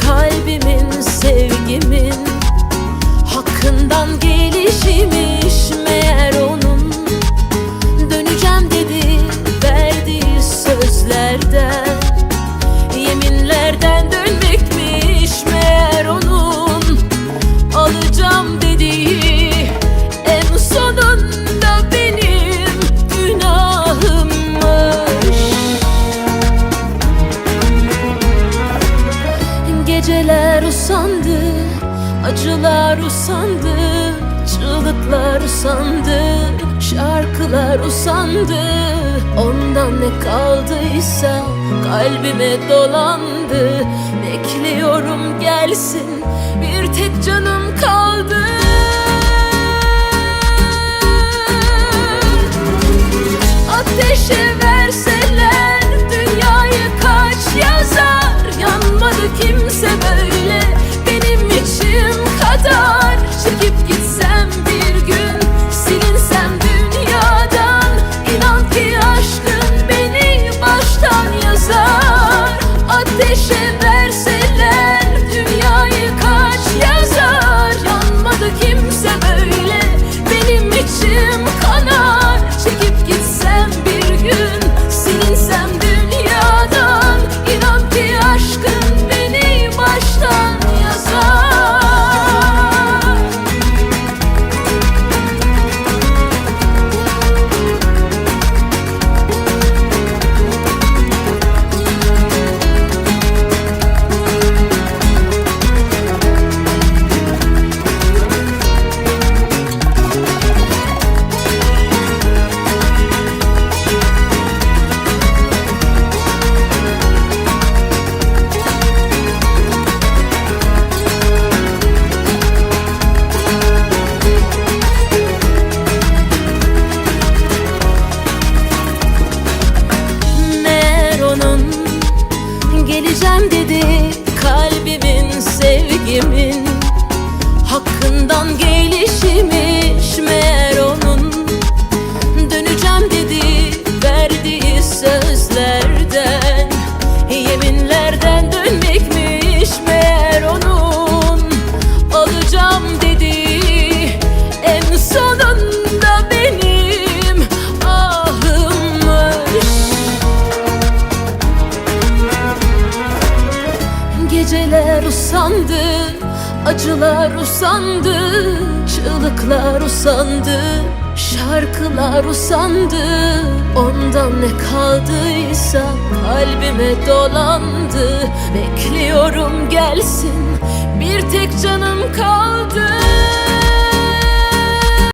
kalbimin sevgimin hakkından gelişmiş Geceler usandı, acılar usandı, çığlıklar usandı, şarkılar usandı. Ondan ne kaldıysa kalbime dolandı. Bekliyorum gelsin, bir tek canım kaldı. Ateşe verseler dönmekmiş meğer onun. Alacağım dediği en sonunda benim ahımmış Geceler usandı, acılar usandı, çığlıklar usandı, şarkılar usandı. Ondan ne kaldıysa kalbime dolandı. Bekliyorum gelsin, bir tek canım kaldı.